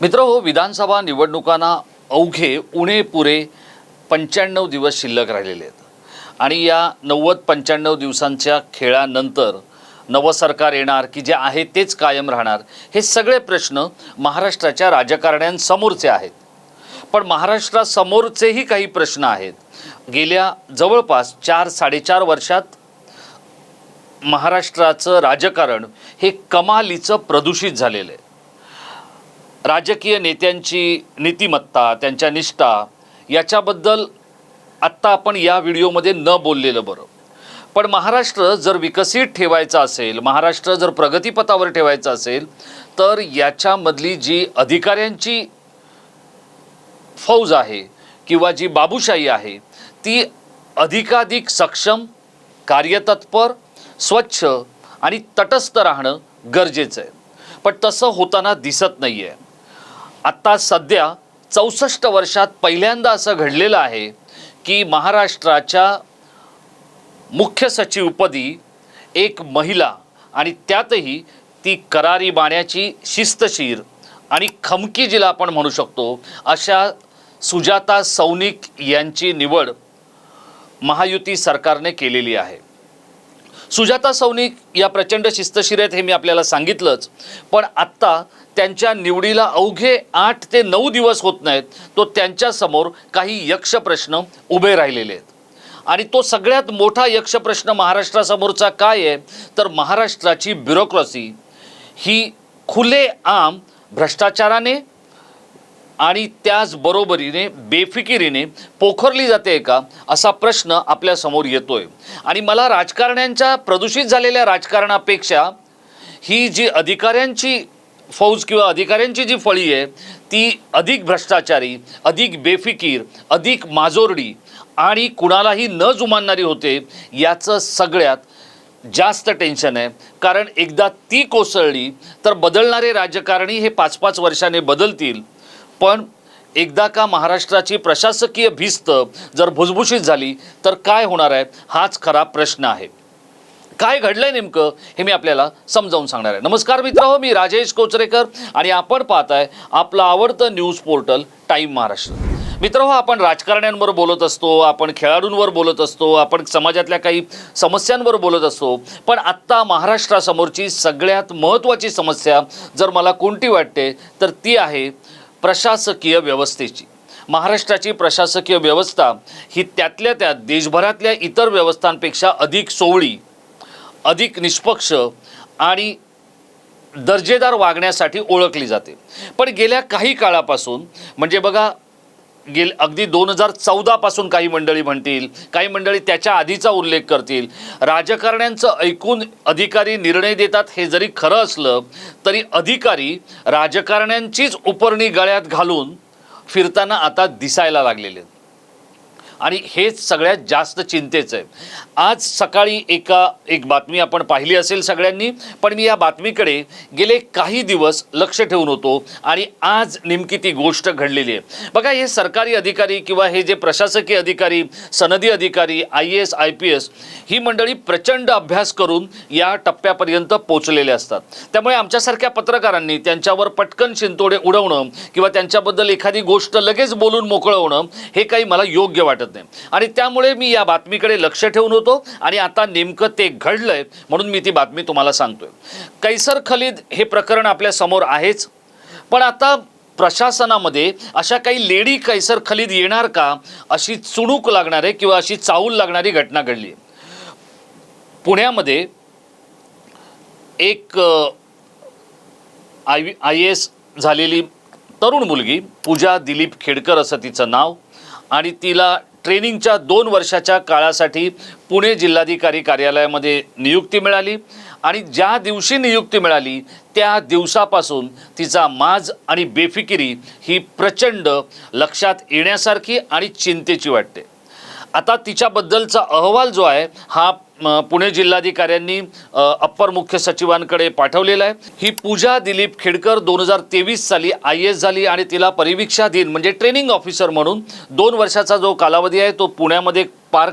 मित्र हो विधानसभा निवडणुकांना अवघे उणे पुरे पंच्याण्णव दिवस शिल्लक राहिलेले आहेत. आणि या नव्वद पंच्याण्णव दिवसांच्या खेळानंतर नवं सरकार येणार की जे आहे तेच कायम राहणार हे सगळे प्रश्न महाराष्ट्राच्या राजकारण्यांसमोरचे आहेत. पण महाराष्ट्रासमोरचेही काही प्रश्न आहेत. गेल्या जवळपास चार साडेचार वर्षात महाराष्ट्राचं राजकारण हे कमालीचं प्रदूषित झालेलं आहे. राजकीय नेत्यांची नीतिमत्ता त्यांच्या निष्ठा याच्याबद्दल आत्ता आपण या व्हिडिओमध्ये न बोललेलं बरं. पण महाराष्ट्र जर विकसित ठेवायचा असेल महाराष्ट्र जर प्रगतीपथावर ठेवायचा असेल तर याच्यामधली जी अधिकाऱ्यांची फौज आहे किंवा जी बाबूशाही आहे ती अधिकाधिक सक्षम कार्यतत्पर स्वच्छ आणि तटस्थ राहणं गरजेचं आहे. पण तसं होताना दिसत नाही आहे आत्ता सध्या चौसष्ट वर्षात पहिल्यांदा असं घडलेलं आहे की महाराष्ट्राच्या मुख्य सचिवपदी एक महिला आणि त्यातही ती करारी बाण्याची शिस्तशीर आणि खमकी जिला आपण म्हणू शकतो अशा सुजाता सौनिक यांची निवड महायुती सरकारने केलेली आहे. सुजाता सौनिक या प्रचंड शिस्तशीर आहेत हे मी आपल्याला सांगितलंच. पण आत्ता त्यांच्या निवडीला अवघे आठ ते नऊ दिवस होत नाहीत. तो त्यांच्यासमोर काही यक्ष प्रश्न उभे राहिलेले आहेत. आणि तो सगळ्यात मोठा यक्ष प्रश्न महाराष्ट्रासमोरचा काय आहे? तर महाराष्ट्राची ब्युरोक्रॉसी. ही खुले आम भ्रष्टाचाराने आणि त्याचबरोबरीने बेफिकिरीने पोखरली जाते का असा प्रश्न आपल्यासमोर येतोय. आणि मला राजकारण्यांच्या प्रदूषित झालेल्या राजकारणापेक्षा ही जी अधिकाऱ्यांची फौज किंवा अधिकाऱ्यांची जी फळी आहे ती अधिक भ्रष्टाचारी अधिक बेफिकीर अधिक माजोरडी आणि कुणालाही न जुमानणारी होते याचं सगळ्यात जास्त टेन्शन आहे. कारण एकदा ती कोसळली तर बदलणारे राजकारणी हे पाच पाच वर्षाने बदलतील. पण एकदा का महाराष्ट्राची प्रशासकीय भिस्त जर भुसभुशीत झाली तर काय होणार आहे? हाच खरा प्रश्न आहे. काय घडलंय नेमकं हे मी आपल्याला समजावून सांगणार आहे. नमस्कार मित्र हो मी राजेश कोचरेकर आणि आपण पाहताय आपलं आवडतं न्यूज पोर्टल टाईम महाराष्ट्र. मित्र हो आपण राजकारण्यांवर बोलत असतो आपण खेळाडूंवर बोलत असतो आपण समाजातल्या काही समस्यांवर बोलत असतो पण आत्ता महाराष्ट्रासमोरची सगळ्यात महत्त्वाची समस्या जर मला कोणती वाटते तर ती आहे प्रशासकीय व्यवस्थेची. महाराष्ट्राची प्रशासकीय व्यवस्था ही त्यातल्या त्यात देशभरातल्या इतर व्यवस्थांपेक्षा अधिक सोवळी अधिक निष्पक्ष आणि दर्जेदार वागण्यासाठी ओळखली जाते. पण गेल्या काही काळापासून म्हणजे बघा गेल अगदी दोन हजार चौदापासून काही मंडळी म्हणतील काही मंडळी त्याच्या आधीचा उल्लेख करतील. राजकारण्यांचं ऐकून अधिकारी निर्णय देतात हे जरी खरं असलं तरी अधिकारी राजकारण्यांचीच उपरणी गळ्यात घालून फिरताना आता दिसायला लागलेले आहेत. आणि हेच सगळ्यात जास्त चिंतेचं आहे. आज सकाळी एका एक बातमी आपण पाहिली असेल सगळ्यांनी पण मी या बातमीकडे गेले काही दिवस लक्ष ठेवून होतो आणि आज नेमकी ती गोष्ट घडलेली आहे. बघा हे सरकारी अधिकारी किंवा हे जे प्रशासकीय अधिकारी सनदी अधिकारी I A S I P S मंडळी प्रचंड अभ्यास करून या टप्प्यापर्यंत पोचलेले असतात. त्यामुळे आमच्यासारख्या पत्रकारांनी त्यांच्यावर पटकन शिंतोडे उडवणं किंवा त्यांच्याबद्दल एखादी गोष्ट लगेच बोलून मोकळवणं हे काही मला योग्य वाटत नाही आणि त्यामुळे मी या बातमीकडे लक्ष ठेवून होतो आणि आता नेमकं ते घडलंय म्हणून मी ती बातमी तुम्हाला सांगतोय. कैसर खलीद हे प्रकरण आपल्यासमोर आहेच. पण आता प्रशासनामध्ये अशा काही लेडी कैसर खलीद येणार का? अशी चुणूक लागणारे किंवा अशी चावूल लागणारी घटना घडली पुण्यामध्ये एक आय आय एस झालेली तरुण मुलगी पूजा दिलीप खेडकर असं तिचं नाव आणि तिला ट्रेनिंगच्या दोन वर्षाच्या काळासाठी पुणे जिल्हाधिकारी कार्यालयामध्ये नियुक्ती मिळाली आणि ज्या दिवशी नियुक्ती मिळाली त्या दिवसापासून तिचा माज आणि बेफिकिरी ही प्रचंड लक्षात येण्यासारखी आणि चिंतेची वाटते. आता तिच्याबद्दलचा अहवाल जो आहे हा पुणे जिल्हाधिकाऱ्यांनी अप्पर मुख्य सचिवांकडे पाठवलेलं आहे. ही पूजा दिलीप खेडकर दोन हजार तेवीस साली आय एस झाली आणि तिला परिवीक्षाधीन म्हणजे ट्रेनिंग ऑफिसर म्हणून दोन वर्षाचा जो कालावधी आहे तो पुण्यामध्ये पार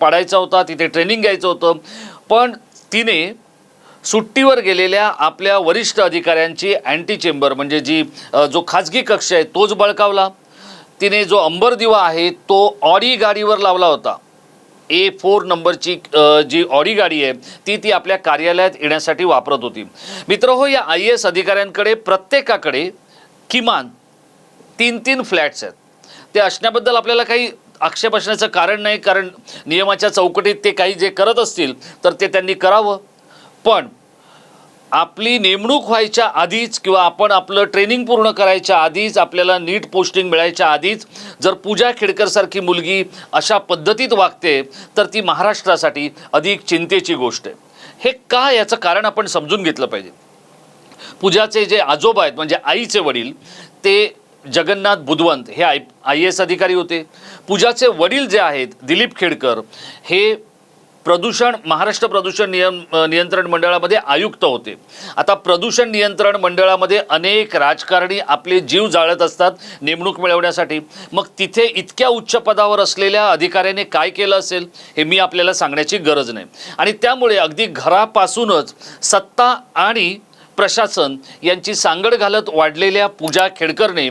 पाडायचा होता तिथे ट्रेनिंग घ्यायचं होतं. पण तिने सुट्टीवर गेलेल्या आपल्या वरिष्ठ अधिकाऱ्यांची अँटी चेंबर म्हणजे जी जो खाजगी कक्ष आहे तोच बळकावला. तिने जो अंबर दिवा आहे तो ऑडी गाडीवर लावला होता. ए फोर नंबरची जी ऑडी गाडी आहे ती ती आपल्या कार्यालयात येण्यासाठी वापरत होती. मित्र हो या आय एस अधिकाऱ्यांकडे प्रत्येकाकडे किमान तीन तीन फ्लॅट्स आहेत. ते असण्याबद्दल आपल्याला काही आक्षेप असण्याचं कारण नाही कारण नियमाच्या चौकटीत ते काही जे करत असतील तर ते त्यांनी करावं. पण आपली नेमणूक व्हायच्या आधीच किंवा आपण आपलं ट्रेनिंग पूर्ण करायच्या आधीच आपल्याला नीट पोस्टिंग मिळायच्या आधीच जर पूजा खेडकरसारखी मुलगी अशा पद्धतीत वागते तर ती महाराष्ट्रासाठी अधिक चिंतेची गोष्ट आहे. हे का याचं कारण आपण समजून घेतलं पाहिजे? पूजाचे जे आजोबा आहेत म्हणजे आईचे वडील ते जगन्नाथ बुधवंत हे आय आय एस अधिकारी होते. पूजाचे वडील जे आहेत दिलीप खेडकर हे प्रदूषण महाराष्ट्र प्रदूषण नियम नियंत्रण मंडळामध्ये आयुक्त होते. आता प्रदूषण नियंत्रण मंडळामध्ये अनेक राजकारणी आपले जीव जाळत असतात नेमणूक मिळवण्यासाठी. मग तिथे इतक्या उच्च पदावर असलेल्या अधिकाऱ्याने काय केलं असेल हे मी आपल्याला सांगण्याची गरज नाही. आणि त्यामुळे अगदी घरापासूनच सत्ता आणि प्रशासन यांची सांगड घालत वाढलेल्या पूजा खेडकरने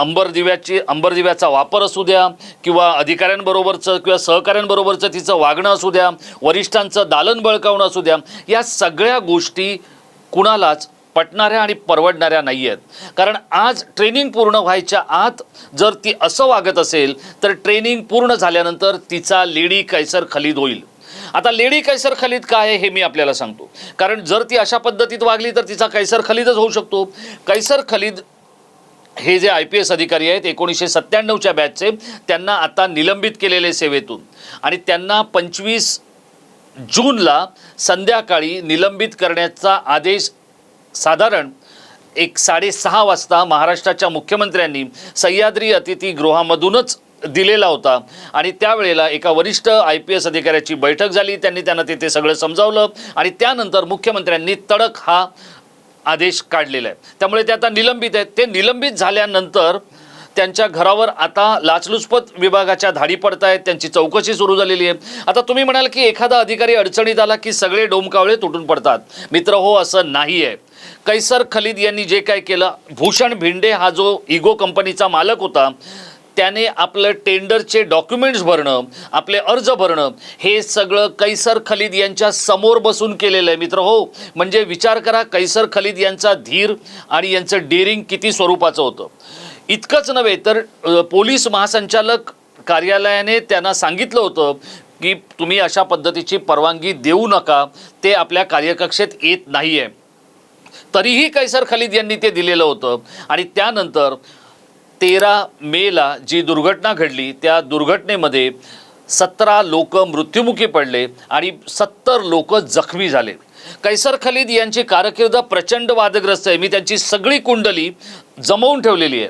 अंबर दिव्याची अंबर दिव्याचा वापर असू द्या किंवा अधिकाऱ्यांबरोबरचं किंवा सहकाऱ्यांबरोबरचं तिचं वागणं असू द्या वरिष्ठांचं दालन बळकावणं असू द्या या सगळ्या गोष्टी कुणालाच पटणाऱ्या आणि परवडणाऱ्या नाही आहेत कारण आज ट्रेनिंग पूर्ण व्हायच्या आत जर ती असं वागत असेल तर ट्रेनिंग पूर्ण झाल्यानंतर तिचा लेडी कैसर खलीद होईल. आता लेडी कैसर खलीद काय आहे हे मी आपल्याला सांगतो. कारण जर ती अशा पद्धतीत वागली तर तिचा कैसर खलीदच होऊ शकतो. कैसर खलीद हे जे आय पी एस अधिकारी आहेत एकोणीसशे सत्त्याण्णवच्या बॅचचे त्यांना आता निलंबित केलेले सेवेतून. आणि त्यांना पंचवीस जूनला संध्याकाळी निलंबित करण्याचा आदेश साधारण एक साडेसहा वाजता महाराष्ट्राच्या मुख्यमंत्र्यांनी सह्याद्री अतिथीगृहामधूनच दिलेला होता. आणि त्यावेळेला एका वरिष्ठ आय पी एस अधिकाऱ्याची बैठक झाली त्यांनी त्यांना तिथे सगळं समजावलं आणि त्यानंतर मुख्यमंत्र्यांनी तडक हा आदेश काढलेला आहे त्यामुळे ते आता निलंबित आहेत. ते निलंबित झाल्यानंतर त्यांच्या घरावर आता लाचलुचपत विभागाच्या धाडी पडत आहेत त्यांची चौकशी सुरू झालेली आहे. आता तुम्ही म्हणाल की एखादा अधिकारी अडचणीत आला की सगळे डोमकावळे तुटून पडतात. मित्र हो असं नाही आहे कैसर खलीद यांनी जे काय केलं भूषण भिंडे हा जो इगो कंपनीचा मालक होता त्याने आपलं टेंडरचे डॉक्युमेंट्स भरणं आपले अर्ज भरणं हे सगळं कैसर खलीद यांच्या समोर बसून केलेलं आहे मित्र. हो म्हणजे विचार करा कैसर खलीद यांचा धीर आणि यांचं डेअरिंग किती स्वरूपाचं होतं. इतकंच नव्हे तर पोलीस महासंचालक कार्यालयाने त्यांना सांगितलं होतं की तुम्ही अशा पद्धतीची परवानगी देऊ नका ते आपल्या कार्यकक्षेत येत नाही आहे तरीही कैसर खलीद यांनी ते दिलेलं होतं आणि त्यानंतर तेरा मेला जी दुर्घटना घडली त्या दुर्घटनेमध्ये सतरा लोक मृत्युमुखी पडले आणि सत्तर लोक जखमी झाले. कैसर खलीद यांची कारकीर्द प्रचंड वादग्रस्त आहे. मी त्यांची सगळी कुंडली जमवून ठेवलेली आहे.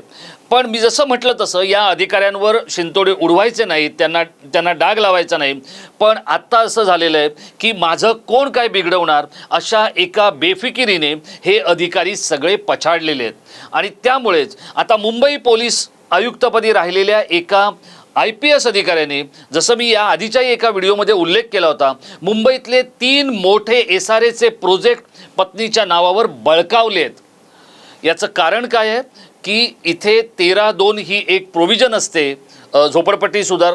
पण मी जसं म्हटलं तसं या अधिकाऱ्यांवर शिंतोडे उडवायचे नाहीत त्यांना त्यांना डाग लावायचा नाही. पण आत्ता असं झालेलं आहे की माझं कोण काय बिघडवणार अशा एका बेफिकिरीने हे अधिकारी सगळे पछाडलेले आहेत. आणि त्यामुळेच आता मुंबई पोलीस आयुक्तपदी राहिलेल्या एका आय पी एस अधिकाऱ्याने जसं मी या आधीच्याही एका व्हिडिओमध्ये उल्लेख केला होता मुंबईतले तीन मोठे एस आर एचे प्रोजेक्ट पत्नीच्या नावावर बळकावले आहेत. याचं कारण काय आहे? की इथे तेरा दोन ही एक प्रोव्हिजन असते. झोपडपट्टी सुधार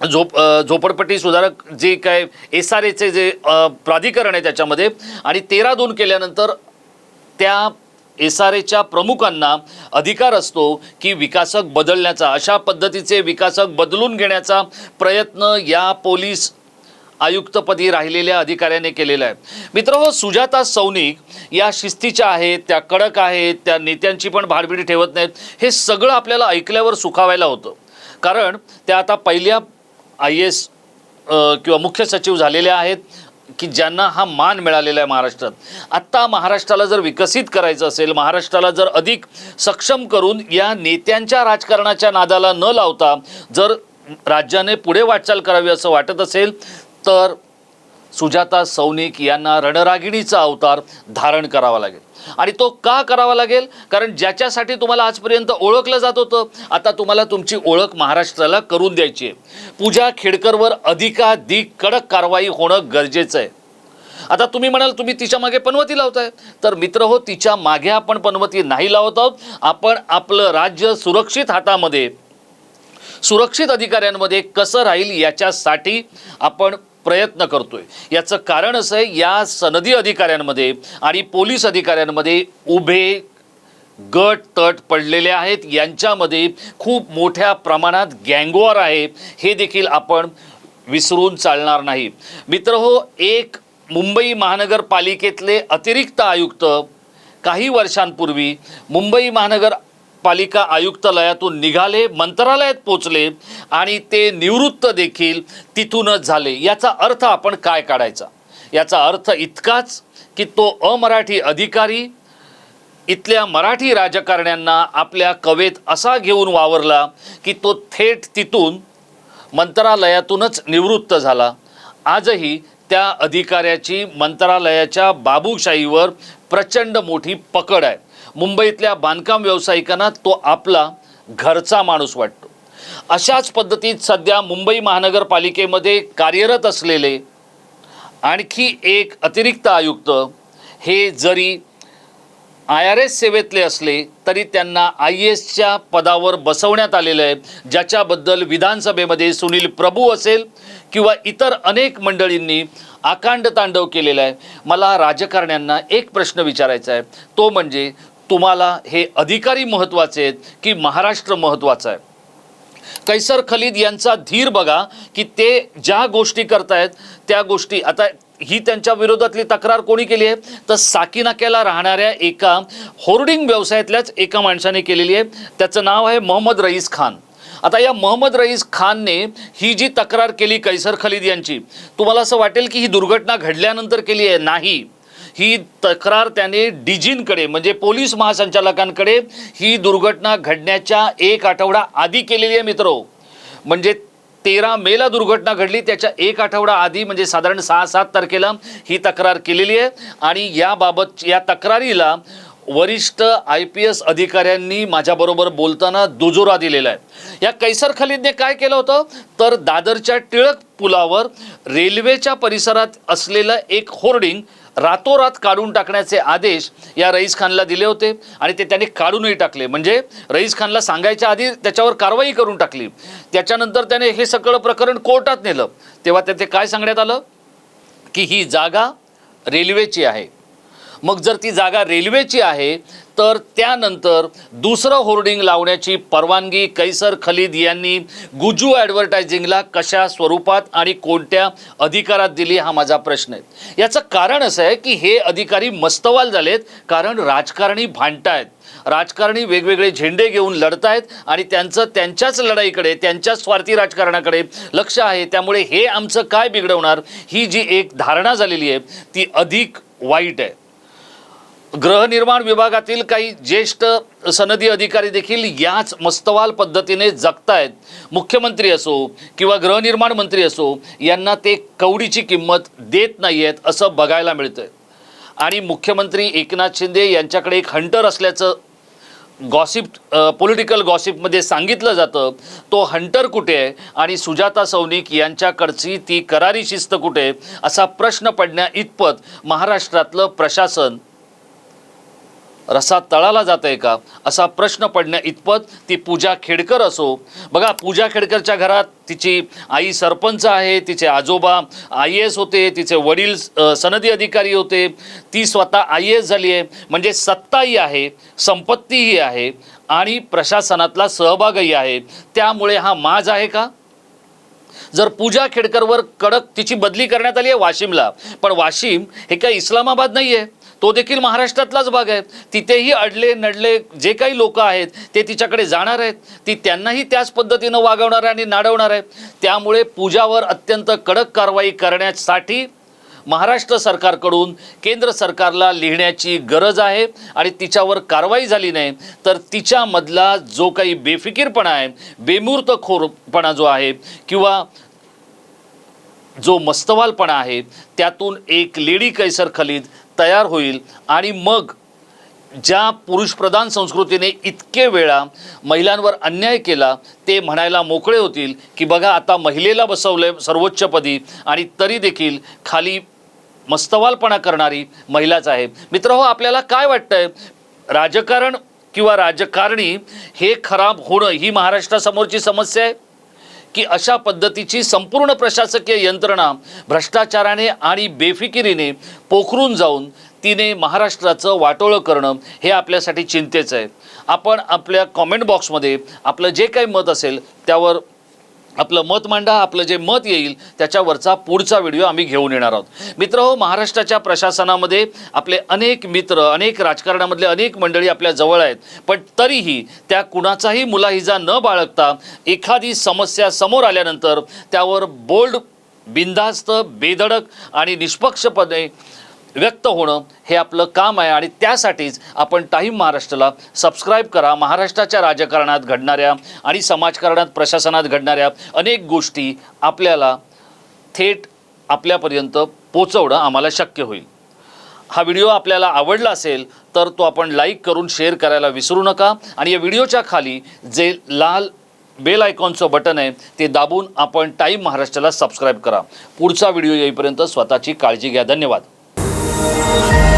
झोप झोपडपट्टी सुधारक जे काय एस आर एचे जे प्राधिकरण आहे त्याच्यामध्ये आणि तेरा दोन केल्यानंतर त्या एस आर एच्या प्रमुखांना अधिकार असतो की विकासक बदलण्याचा अशा पद्धतीचे विकासक बदलून घेण्याचा प्रयत्न या पोलीस आयुक्तपदी राहिलेल्या अधिकाऱ्याने केलेलं आहे. मित्र हो सुजाता सौनिक या शिस्तीच्या आहेत त्या कडक आहेत त्या नेत्यांची पण भाडबिडी ठेवत नाहीत. हे सगळं आपल्याला ऐकल्यावर सुखावायला होतं. कारण त्या आता पहिल्या आय एस किंवा मुख्य सचिव झालेल्या आहेत की ज्यांना हा मान मिळालेला आहे महाराष्ट्रात. आत्ता महाराष्ट्राला जर विकसित करायचं असेल महाराष्ट्राला जर अधिक सक्षम करून या नेत्यांच्या राजकारणाच्या नादाला न लावता जर राज्याने पुढे वाटचाल करावी असं वाटत असेल तर सुजाता सौनिक यांना रणरागिणीचा अवतार धारण करावा लागेल. आणि तो का करावा लागेल? कारण ज्याच्यासाठी तुम्हाला आजपर्यंत ओळखलं जात होतं आता तुम्हाला तुमची ओळख महाराष्ट्राला करून द्यायची आहे. पूजा खेडकरवर अधिकाधिक कडक कारवाई होणं गरजेचं आहे. आता तुम्ही म्हणाल तुम्ही तिच्यामागे पनवती लावताय. तर मित्र हो तिच्यामागे आपण पनवती नाही लावत आहोत. आपण आपलं राज्य सुरक्षित हातामध्ये सुरक्षित अधिकाऱ्यांमध्ये कसं राहील याच्यासाठी आपण प्रयत्न करतोय. याचं कारण असं आहे या सनदी अधिकाऱ्यांमध्ये आणि पोलीस अधिकाऱ्यांमध्ये उभे गट तट पडलेले आहेत. यांच्यामध्ये खूप मोठ्या प्रमाणात गँगवार आहे. हे देखील आपण विसरून चालणार नाही. मित्र हो एक मुंबई महानगरपालिकेतले अतिरिक्त आयुक्त काही वर्षांपूर्वी मुंबई महानगर पालिका आयुक्तालयातून निघाले मंत्रालयात पोचले आणि ते निवृत्त देखील तिथूनच झाले. याचा अर्थ आपण काय काढायचा? याचा अर्थ इतकाच की तो अमराठी अधिकारी इथल्या मराठी राजकारण्यांना आपल्या कवेत असा घेऊन वावरला की तो थेट तिथून मंत्रालयातूनच निवृत्त झाला. आजही त्या अधिकाऱ्याची मंत्रालयाच्या बाबूशाहीवर प्रचंड मोठी पकड आहे. मुंबईतल्या बांधकाम व्यावसायिकांना तो आपला घरचा माणूस वाटतो. अशाच पद्धतीत सध्या मुंबई महानगरपालिकेमध्ये कार्यरत असलेले आणखी एक अतिरिक्त आयुक्त हे जरी आय आर एस सेवेतले असले तरी त्यांना आय एसच्या पदावर बसवण्यात आलेलं आहे. ज्याच्याबद्दल विधानसभेमध्ये सुनील प्रभू असेल किंवा इतर अनेक मंडळींनी आकांड तांडव केलेला आहे. मला राजकारण्यांना एक प्रश्न विचारायचा आहे. तो म्हणजे तुम्हाला हे अधिकारी महत्त्वाचे आहेत की महाराष्ट्र महत्त्वाचं आहे. कैसर खलीद यांचा धीर बघा की ते ज्या गोष्टी करतायत त्या गोष्टी आता ही त्यांच्या विरोधातली तक्रार कोणी केली आहे? तर साकीनाक्याला राहणाऱ्या एका होर्डिंग व्यवसायातल्याच एका माणसाने केलेली आहे. त्याचं नाव आहे मोहम्मद रईस खान. आता या मोहम्मद रईस खानने ही जी तक्रार केली कैसर खलीद यांची तुम्हाला असं वाटेल की ही दुर्घटना घडल्यानंतर केली आहे? नाही. ही तक्रार त्याने डीजींकडे म्हणजे पोलीस महासंचालकांकडे ही दुर्घटना घडण्याच्या एक आठवडा आधी केलेली आहे मित्रो. म्हणजे तेरा मेला दुर्घटना घडली त्याच्या एक आठवडा आधी म्हणजे साधारण सहा सात तारखेला ही तक्रार केलेली आहे. आणि याबाबत या तक्रारीला वरिष्ठ आय पी एस अधिकाऱ्यांनी माझ्याबरोबर बोलताना दुजोरा दिलेला आहे. या कैसर खलीदने काय केलं होतं? तर दादरच्या टिळक पुलावर रेल्वेच्या परिसरात असलेलं एक होर्डिंग रातोरात काढून टाकण्याचे आदेश या रईस खानला दिले होते आणि ते त्याने काढूनही टाकले. म्हणजे रईस खानला सांगायच्या आधी त्याच्यावर कारवाई करून टाकली. त्याच्यानंतर त्याने हे सगळं प्रकरण कोर्टात नेलं. तेव्हा त्याचे काय सांगण्यात आलं? की ही जागा रेल्वेची आहे. मग जर ती जागा रेल्वेची आहे तर त्यानंतर दुसरं होर्डिंग लावण्याची परवानगी कैसर खलीद यांनी गुजू ॲडव्हर्टायझिंगला कशा स्वरूपात आणि कोणत्या अधिकारात दिली हा माझा प्रश्न आहे. याचं कारण असं आहे की हे अधिकारी मस्तवाल झालेत कारण राजकारणी भांडतायत. राजकारणी वेगवेगळे झेंडे घेऊन लढतायत आणि त्यांचं त्यांच्याच लढाईकडे त्यांच्याच स्वार्थी राजकारणाकडे लक्ष आहे. त्यामुळे हे आमचं काय बिघडवणार ही जी एक धारणा झालेली आहे ती अधिक वाईट आहे. गृहनिर्माण विभागातील काही ज्येष्ठ सनदी अधिकारी देखील याच मस्तवाल पद्धतीने जगतायत. मुख्यमंत्री असो किंवा गृहनिर्माण मंत्री असो यांना ते कवडीची किंमत देत नाही आहेत असं बघायला मिळतंय. आणि मुख्यमंत्री एकनाथ शिंदे यांच्याकडे एक हंटर असल्याचं गॉसिप पॉलिटिकल गॉसिपमध्ये सांगितलं जातं. तो हंटर कुठे आहे? आणि सुजाता सौनिक यांच्याकडची ती करारी शिस्त कुठे आहे? असा प्रश्न पडण्या इतपत महाराष्ट्रातलं प्रशासन रसा तळाला जात आहे का? असा प्रश्न पडण्या इतपत ती पूजा खेडकर असो. बघा पूजा खेडकरच्या घरात तिची आई सरपंच आहे तिचे आजोबा आय एस होते तिचे वडील सनदी अधिकारी होते. ती स्वतः आय एस झाली आहे. म्हणजे सत्ताही आहे संपत्तीही आहे आणि प्रशासनातला सहभागही आहे. त्यामुळे हा माज आहे का? जर पूजा खेडकरवर कडक तिची बदली करण्यात आली आहे वाशिमला पण वाशिम हे काय इस्लामाबाद नाही आहे तो देखील महाराष्ट्रातलाच भाग आहे. तिथेही अडले नडले जे काही लोक आहेत ते तिच्याकडे जाणार आहेत. ती त्यांनाही त्याच पद्धतीनं वागवणार आहे आणि नाडवणार आहे. त्यामुळे पूजावर अत्यंत कडक कारवाई करण्यासाठी महाराष्ट्र सरकारकडून केंद्र सरकारला लिहिण्याची गरज आहे आणि तिच्यावर कारवाई झाली नाही तर तिच्यामधला जो काही बेफिकीरपणा आहे बेमूर्तखोरपणा जो आहे किंवा जो मस्तवालपणा आहे त्यातून एक लेडी कैसर खलीद तयार होईल आणि मग ज्या पुरुषप्रधान संस्कृतीने इतके वेळा महिलांवर अन्याय केला ते म्हणायला मोकळे होतील की बघा आता महिलेला बसवलं सर्वोच्चपदी आणि तरी देखील खाली मस्तवालपणा करणारी महिलाच आहे. मित्र हो आपल्याला काय वाटतंय? राजकारण किंवा राजकारणी हे खराब होणं ही महाराष्ट्रासमोरची समस्या आहे? की अशा पद्धतीची संपूर्ण प्रशासकीय यंत्रणा भ्रष्टाचाराने आणि बेफिकिरीने पोखरून जाऊन तिने महाराष्ट्राचं वाटोळं करणं हे आपल्यासाठी चिंतेचं आहे. आपण आपल्या कॉमेंट बॉक्समध्ये आपलं जे काही मत असेल त्यावर आपलं मत मांडा आपलं जे मत येईल त्याच्यावरचा पुढचा व्हिडिओ आम्ही घेऊन येणार आहोत. मित्र हो महाराष्ट्राच्या प्रशासनामध्ये आपले अनेक मित्र अनेक राजकारणामधले अनेक मंडळी आपल्या जवळ आहेत. पण तरीही त्या कुणाचाही मुलाहिजा न बाळगता एखादी समस्या समोर आल्यानंतर त्यावर बोल्ड बिंदास्त बेधडक आणि निष्पक्षपणे व्यक्त होणं हे आपलं काम आहे आणि त्यासाठीच आपण टाईम महाराष्ट्राला सबस्क्राईब करा. महाराष्ट्राच्या राजकारणात घडणाऱ्या आणि समाजकारणात प्रशासनात घडणाऱ्या अनेक गोष्टी आपल्याला थेट आपल्यापर्यंत पोचवणं आम्हाला शक्य होईल. हा व्हिडिओ आपल्याला आवडला असेल तर तो आपण लाईक करून शेअर करायला विसरू नका आणि या व्हिडिओच्या खाली जे लाल बेल आयकॉनचं बटन आहे ते दाबून आपण टाईम महाराष्ट्राला सबस्क्राईब करा. पुढचा व्हिडिओ येईपर्यंत स्वतःची काळजी घ्या. धन्यवाद. Thank.